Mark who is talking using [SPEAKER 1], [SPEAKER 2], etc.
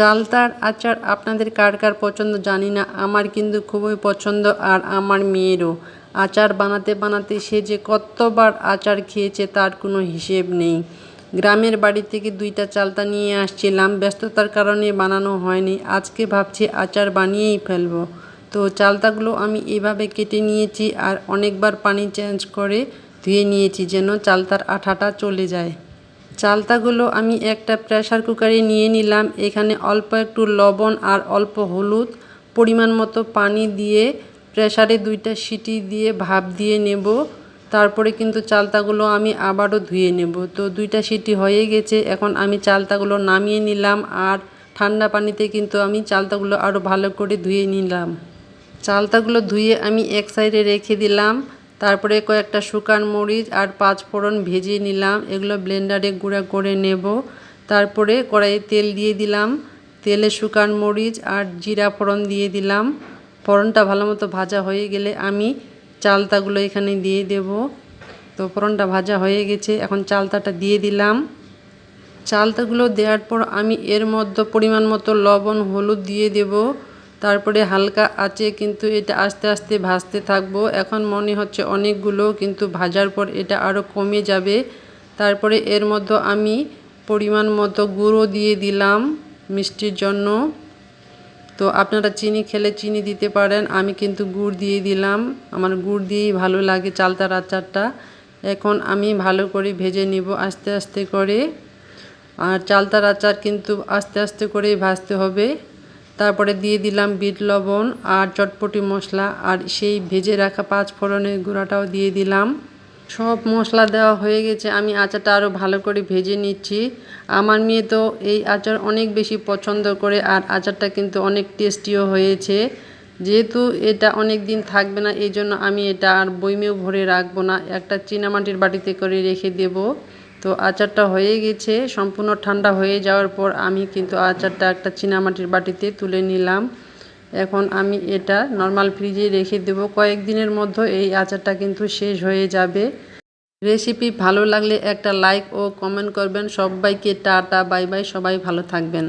[SPEAKER 1] চালতার আচার আপনাদের কার কার পছন্দ জানি না, আমার কিন্তু খুবই পছন্দ আর আমার মেয়েরও। আচার বানাতে বানাতে সে যে কতবার আচার খেয়েছে তার কোনো হিসেব নেই। গ্রামের বাড়ি থেকে দুইটা চালতা নিয়ে আসছিলাম, ব্যস্ততার কারণে বানানো হয়নি। আজকে ভাবছি আচার বানিয়েই ফেলব। তো চালতাগুলো আমি এভাবে কেটে নিয়েছি আর অনেকবার পানি চেঞ্জ করে ধুয়ে নিয়েছি যেন চালতার আঠাটা চলে যায়। চালতাগুলো আমি একটা প্রেসার কুকারে নিয়ে নিলাম। এখানে অল্প একটু লবণ আর অল্প হলুদ পরিমাণ মতো পানি দিয়ে প্রেসারে দুইটা সিটি দিয়ে ভাপ দিয়ে নেব। তারপরে কিন্তু চালতাগুলো আমি আবারও ধুয়ে নেব। তো দুইটা সিটি হয়ে গেছে। এখন আমি চালতাগুলো নামিয়ে নিলাম আর ঠান্ডা পানিতে কিন্তু আমি চালতাগুলো আরও ভালো করে ধুয়ে নিলাম। চালতাগুলো ধুয়ে আমি এক সাইডে রেখে দিলাম। তারপরে কয়েকটা শুকান মরিচ আর পাঁচ ফোড়ন ভেজে নিলাম। এগুলো ব্লেন্ডারে গুঁড়া করে নেব। তারপরে কড়াইয়ে তেল দিয়ে দিলাম। তেলে শুকান মরিচ আর জিরা ফোড়ন দিয়ে দিলাম। ফোড়নটা ভালো মতো ভাজা হয়ে গেলে আমি চালতাগুলো এখানে দিয়ে দেব। তো ফোড়নটা ভাজা হয়ে গেছে। এখন চালতাটা দিয়ে দিলাম। চালতাগুলো দেওয়ার পর আমি এর মধ্যে পরিমাণ মতো লবণ, হলুদ দিয়ে দেব। তারপরে হালকা আঁচে কিন্তু এটা আস্তে আস্তে ভাজতে থাকব। এখন মনে হচ্ছে অনেকগুলো, কিন্তু ভাজার পর এটা আরও কমে যাবে। তারপরে এর মধ্যে আমি পরিমাণ মতো গুঁড়ো দিয়ে দিলাম মিষ্টির জন্য। তো আপনারা চিনি খেলে চিনি দিতে পারেন, আমি কিন্তু গুড় দিয়ে দিলাম। আমার গুড় দিয়েই ভালো লাগে চালতার আচারটা। এখন আমি ভালো করে ভেজে নিব আস্তে আস্তে করে। আর চালতার আচার কিন্তু আস্তে আস্তে করেই ভাজতে হবে। তারপরে দিয়ে দিলাম বিট লবণ আর চটপটি মশলা আর সেই ভেজে রাখা পাঁচ ফোড়নের গুঁড়াটাও দিয়ে দিলাম। সব মশলা দেওয়া হয়ে গেছে, আমি আচারটা আরও ভালো করে ভেজে নিচ্ছি। আমার মেয়ে তো এই আচার অনেক বেশি পছন্দ করে আর আচারটা কিন্তু অনেক টেস্টিও হয়েছে। যেহেতু এটা অনেক দিন থাকবে না, এই জন্য আমি এটা আর বইমেও ভরে রাখব না। একটা চীনামাটির বাটিতে করে রেখে দেব। তো আচারটা হয়ে গেছে, সম্পূর্ণ ঠান্ডা হয়ে যাওয়ার পর আমি কিন্তু আচারটা একটা চীনামাটির বাটিতে তুলে নিলাম। এখন আমি এটা নর্মাল ফ্রিজে রেখে দেবো। কয়েকদিনের মধ্যে এই আচারটা কিন্তু শেষ হয়ে যাবে। রেসিপি ভালো লাগলে একটা লাইক ও কমেন্ট করবেন। সবাইকে টাটা, বাই বাই, সবাই ভালো থাকবেন।